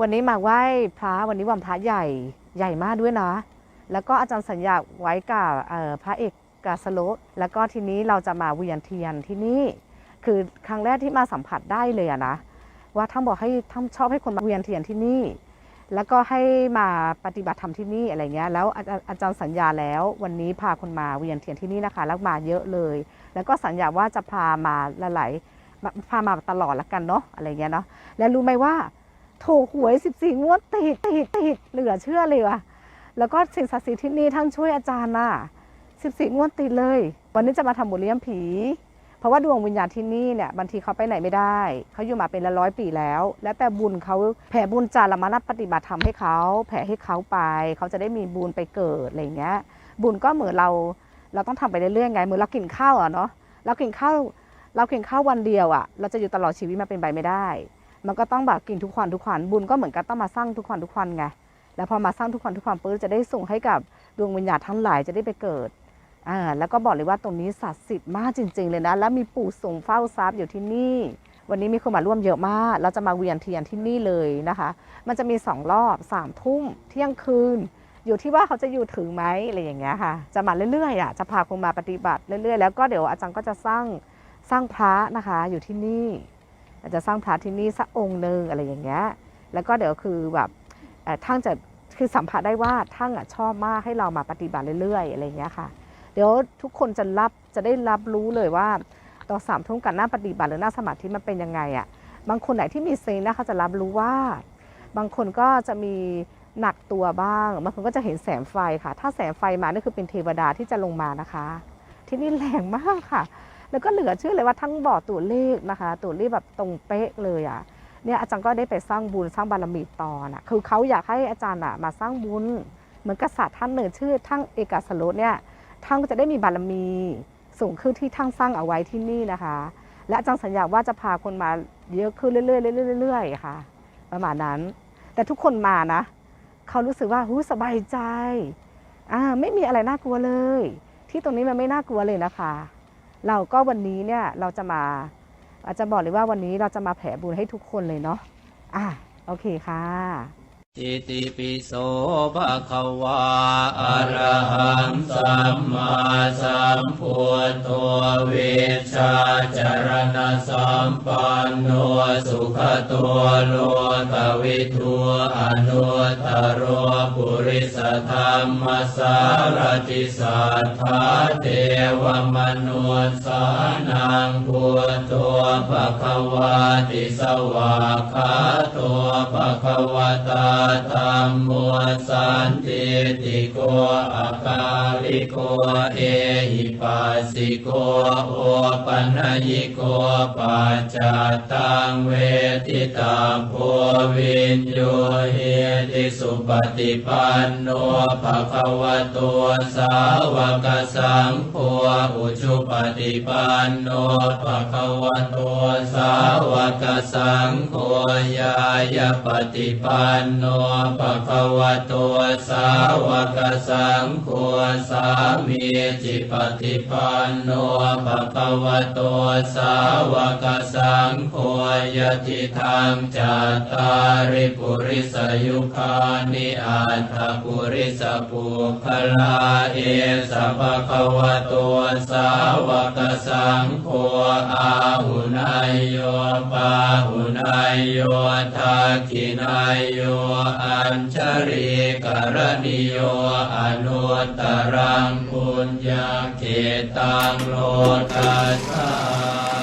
วันนี้มาไหว้พระวันนี้วันพระใหญ่ใหญ่มากด้วยนะ แล้วก็อาจารย์สัญญาไว้กับพระเอกกาสโลแล้วก็ทีนี้เราจะมาเวียนเทียนที่นี่คือครั้งแรกที่มาสัมผัสได้เลยนะว่าท่านบอกให้ท่านชอบให้คนมาเวียนเทียนที่นี่ แล้วก็ให้มาปฏิบัติธรรมที่นี่อะไรเงี้ยแล้วอาจารย์อาจารย์สัญญาแล้ววันนี้พาคนมาเวียนเทียนที่นี่นะคะแล้วมาเยอะเลย แล้วก็สัญญาว่าจะพามาหลายๆพามาตลอดละกันเนาะอะไรเงี้ยเนาะแล้วรู้ไหมว่า ถูกหวย 14 งวดติดติดติดเหลือเชื่อเลยว่ะ แล้วก็สิ่งศักดิ์สิทธิ์ที่นี่ท่านช่วยอาจารย์น่ะ 14 งวดติดเลย วันนี้จะมาทำบุญเลี้ยงผี เพราะว่าดวงวิญญาณที่นี่เนี่ยบางทีเขาไปไหนไม่ได้ เขาอยู่มาเป็นละร้อยปีแล้ว แล้วแต่บุญเขาแผ่บุญจารมานัปฏิบัติธรรมให้เขา แผ่ให้เขาไป เขาจะได้มีบุญไปเกิดอะไรเงี้ย บุญก็เหมือนเราเราต้องทำไปเรื่อยๆไงเหมือนเรากินข้าวอะเนาะ เรากินข้าวเรากินข้าววันเดียวอะ เราจะอยู่ตลอดชีวิตมาเป็นไปไม่ได้ มันก็ต้องแบบกินทุกวันทุกวันบุญก็เหมือนกันต้องมาสร้างทุกวันทุกวันไงแล้วพอมาสร้างทุกวันทุกวันปุ๊บจะได้ส่งให้กับดวงวิญญาณทั้งหลายจะได้ไปเกิดอ่าแล้วก็บอกเลยว่าตรงนี้ศักดิ์สิทธิ์มากจริง ๆ เลยนะ แล้วมีปู่ทรงเฝ้าทรัพย์อยู่ที่นี่ วันนี้มีคนมาร่วมเยอะมาก เราจะมาเวียนเทียนที่นี่เลยนะคะ มันจะมีสองรอบสามทุ่มเที่ยงคืน อยู่ที่ว่าเขาจะอยู่ถึงไหมอะไรอย่างเงี้ยค่ะ จะมาเรื่อยๆอะจะพาคนมาปฏิบัติเรื่อยๆ แล้วก็เดี๋ยวอาจารย์ก็จะสร้างสร้างพระนะคะอยู่ที่นี่ อาจจะสร้างพระที่นี่สักองค์หนึ่งอะไรอย่างเงี้ยแล้วก็เดี๋ยวคือแบบท่านจะคือสัมผัสได้ว่าท่านอะชอบมากให้เรามาปฏิบัติเรื่อยๆอะไรอย่างเงี้ยค่ะ เดี๋ยวทุกคนจะรับจะได้รับรู้เลยว่าตอนสามทุ่มกันหน้าปฏิบัติหรือหน้าสมาธิมันเป็นยังไงอะ่ะบางคนไหนที่มีเซนนะเขาจะรับรู้ว่า บางคนก็จะมีหนักตัวบ้างบางคนก็จะเห็นแสงไฟค่ะ ถ้าแสงไฟมานี่คือเป็นเทวดาที่จะลงมานะคะ ที่นี่แรงมากค่ะ แล้วก็เหลือเชื่อเลยว่าทั้งบอตัวเลขนะคะ ตัวเลขแบบตรงเป๊ะเลยอะเนี่ยอาจารย์ก็ได้ไปสร้างบุญสร้างบารมีต่อนะคือเขาอยากให้อาจารย์อะมาสร้างบุญเหมือนกษัตริย์ท่านหนึ่งชื่อท่านเอกสโลดเนี่ยท่านก็จะได้มีบารมีสูงขึ้นที่ท่านสร้างเอาไว้ที่นี่นะคะ และอาจารย์สัญญาว่าจะพาคนมาเยอะขึ้นเรื่อยๆเรื่อยๆเรื่อยๆค่ะ ประมาณนั้น แต่ทุกคนมานะเขารู้สึกว่าหูสบายใจอ่าไม่มีอะไรน่ากลัวเลย ที่ตรงนี้มันไม่น่ากลัวเลยนะคะ เราก็วันนี้เนี่ยเราจะมาอาจจะบอกเลยว่าวันนี้เราจะมาแผ่บุญให้ทุกคนเลยเนาะอะโอเคค่ะ อิติปิโสภะคะวาอะระหังสัมมาสัมพุทโธเวชาจรณสัมปันโนสุขตัวโลกวิทูอนุตตรโรปุริสธรรมสารติสัทธาเทวมนุสสานังพุทโธภะคะวาติสวากขาโต ภะคะวตาธัมโมสันติติโกอาคาริโกเอหิ ปัสสิโกโอปัญญิโกปัจจตังเวทิตาโพวินโยเฮติสุปฏิปันโนภะคะวะโตสาวกสังโฆอุชุปฏิปันโนภะคะวะโตสาวกสังโฆยายาปฏิปันโนภะคะวะโตสาวกสังโฆสามีจิปฏิิปันโนภะคะวะโตสาวกสังโฆยติธรรมจัตตาริปุริสยุคานิอัตถปุริสปุคลาเอสะภะคะวะโตสาวกสังโฆอาหุนายโยปาหุนายโยทักขินายโยอัญชริกรณิโยอนุตตรังปุญญาเกตังโลกัสสา